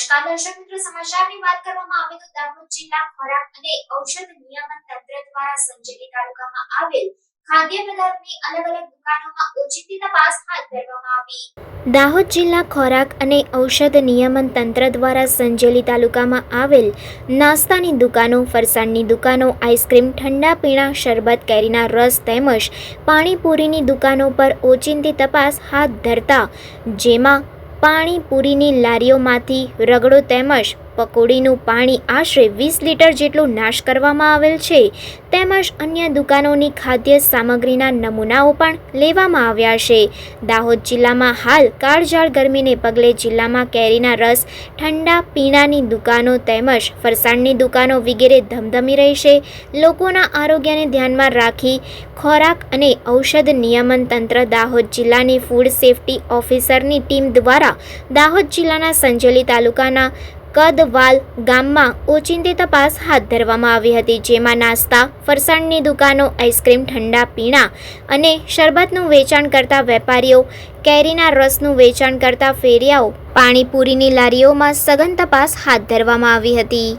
નમસ્કાર, દર્શક મિત્રો, સમાચારની વાત કરવામાં આવે તો દાહોદ જિલ્લા ખોરાક અને ઔષધ નિયમન તંત્ર દ્વારા સંજેલી તાલુકામાં આવેલ ખાદ્ય પદાર્થની અલગ અલગ દુકાનોમાં ઓચિંતી તપાસ હાથ ધરવામાં આવી. દાહોદ જિલ્લા ખોરાક અને ઔષધ નિયમન તંત્ર દ્વારા સંજેલી તાલુકામાં આવેલ નાસ્તાની દુકાનો, ફરસાણની દુકાનો, આઈસ્ક્રીમ ઠંડા પીણા, શરબત કેરીના રસ તેમજ પાણીપુરીની દુકાનો પર ઓચિંતી તપાસ હાથ ધરતા, જેમાં પાણીપુરીની લારીઓમાંથી રગડો તેમજ પકોડીનું પાણી આશરે વીસ લીટર જેટલું નાશ કરવામાં આવેલ છે. તેમજ અન્ય દુકાનોની ખાદ્ય સામગ્રીના નમૂનાઓ પણ લેવામાં આવ્યા છે. દાહોદ જિલ્લામાં હાલ કાળઝાળ ગરમીને પગલે જિલ્લામાં કેરીના રસ, ઠંડા પીણાની દુકાનો તેમજ ફરસાણની દુકાનો વગેરે ધમધમી રહી છે લોકોના આરોગ્યને ધ્યાનમાં રાખી ખોરાક અને ઔષધ નિયમન તંત્ર દાહોદ જિલ્લાની ફૂડ સેફ્ટી ઓફિસરની ટીમ દ્વારા દાહોદ જિલ્લાના સંજેલી તાલુકાના કદવાલ ગામમાં ઓચિંતી તપાસ હાથ ધરવામાં આવી હતી, જેમાં નાસ્તા, ફરસાણની દુકાનો, આઈસ્ક્રીમ, ઠંડા પીણા અને શરબતનું વેચાણ કરતા વેપારીઓ, કેરીના રસનું વેચાણ કરતા ફેરિયાઓ, પાણીપુરીની લારીઓમાં સઘન તપાસ હાથ ધરવામાં આવી હતી.